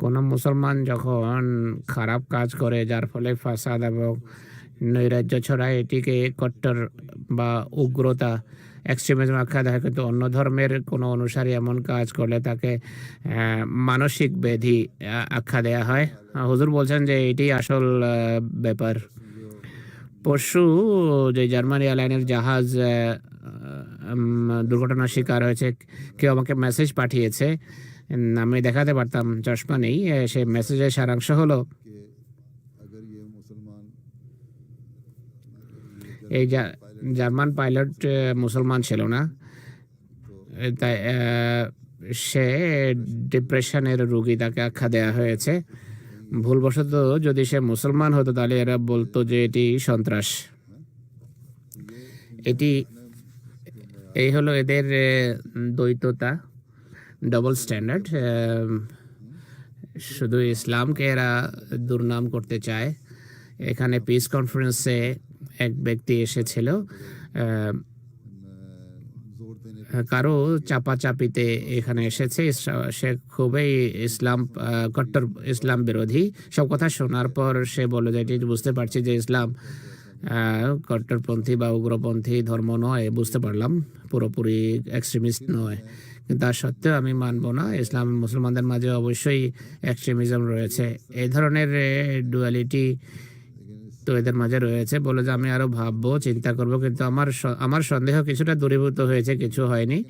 কোনো মুসলমান যখন খারাপ কাজ করে, যার ফলে ফাসাদ এবং নৈরাজ্য ছড়ায়, এটিকে কট্টর বা উগ্রতা এক্সট্রিমিজম আখ্যা দেয়। কিন্তু অন্য ধর্মের কোনো অনুসারী এমন কাজ করলে তাকে মানসিক ব্যাধি আখ্যা দেয়া হয়। হুজুর বলছেন যে এটি আসল ব্যাপার। পরশু যে জার্মান এয়ারলাইনের জাহাজ দুর্ঘটনার শিকার হয়েছে। কেউ আমাকে মেসেজ পাঠিয়েছে। আমি দেখাতে পারতাম, চশমা নেই। সে মেসেজের সারাংশ হলো। এই জার্মান পাইলট মুসলমান ছিল না। তাই সে ডিপ্রেশনের রুগী তাকে আখ্যা দেওয়া হয়েছে। ভুলবশত যদি সে মুসলমান হতো, তাহলে এরা বলতো যে এটি সন্ত্রাস। এটি এই হলো এদের দ্বৈততা ডবল স্ট্যান্ডার্ড শুধু ইসলামকে এরা দুর্নাম করতে চায়। এখানে পিস কনফারেন্সে এক ব্যক্তি এসেছিল কারও চাপাচাপিতে এখানে এসেছে। সে খুবই ইসলাম কট্টর ইসলাম বিরোধী। সব কথা শোনার পর সে বলে যে বুঝতে পারছি যে ইসলাম কট্টরপন্থী বা উগ্রপন্থী ধর্ম নয়, বুঝতে পারলাম। পুরোপুরি এক্সট্রিমিস্ট নয়। কিন্তু তার সত্ত্বেও আমি মানব না, ইসলাম মুসলমানদের মাঝে অবশ্যই এক্সট্রিমিজম রয়েছে। এই ধরনের ডুয়ালিটি তো এদের মাঝে রয়েছে বলে যে আমি আরও ভাববো, চিন্তা করব। কিন্তু আমার আমার সন্দেহ কিছুটা দূরীভূত হয়েছে, কিছু হয়নি।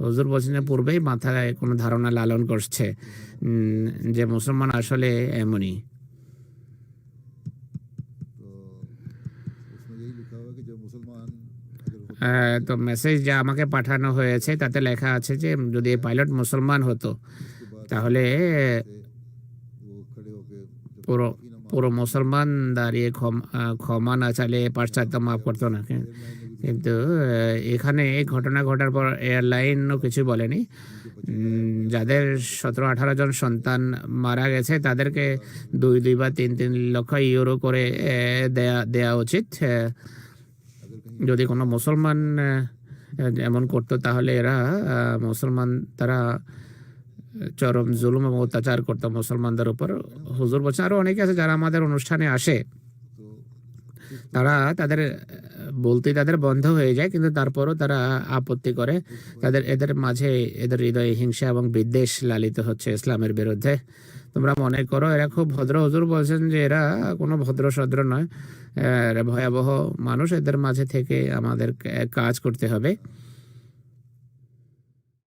হুজুর যে পূর্বেই মাথায় কোনো ধারণা লালন করছে। যে মুসলমান আসলে এমনই। হ্যাঁ, তো মেসেজ যা আমাকে পাঠানো হয়েছে, তাতে লেখা আছে যে যদি পাইলট মুসলমান হতো, তাহলে পুরো পুরো মুসলমান দাঁড়িয়ে ক্ষমা না চালে পাশ্চাত্য মাফ করতো না। কিন্তু এখানে এই ঘটনা ঘটার পর এয়ারলাইনও কিছু বলেনি। যাদের সতেরো, আঠারো জন সন্তান মারা গেছে, তাদেরকে দুই দুই বা তিন তিন লক্ষ ইউরো করে দেয়া দেওয়া উচিত। যদি কোনো মুসলমান এমন করতো, তাহলে এরা মুসলমান তারা চরম জুলুম এবং অত্যাচার করতো মুসলমানদের উপর। হুজুর বলছেন আরও অনেকে আছে যারা আমাদের অনুষ্ঠানে আসে। তারা তাদের বলতে তাদের বন্ধ হয়ে যায়, কিন্তু তারপরও তারা আপত্তি করে। তাদের, এদের মাঝে এদের হৃদয়ে হিংসা এবং বিদ্বেষ লালিত হচ্ছে ইসলামের বিরুদ্ধে। তোমরা মনে করো, এরা খুব ভদ্র। হজুর বলছেন যে এরা কোনো ভদ্র সদ্র নয়। ভয়াবহ মানুষ। এদের মাঝে থেকে আমাদের কাজ করতে হবে।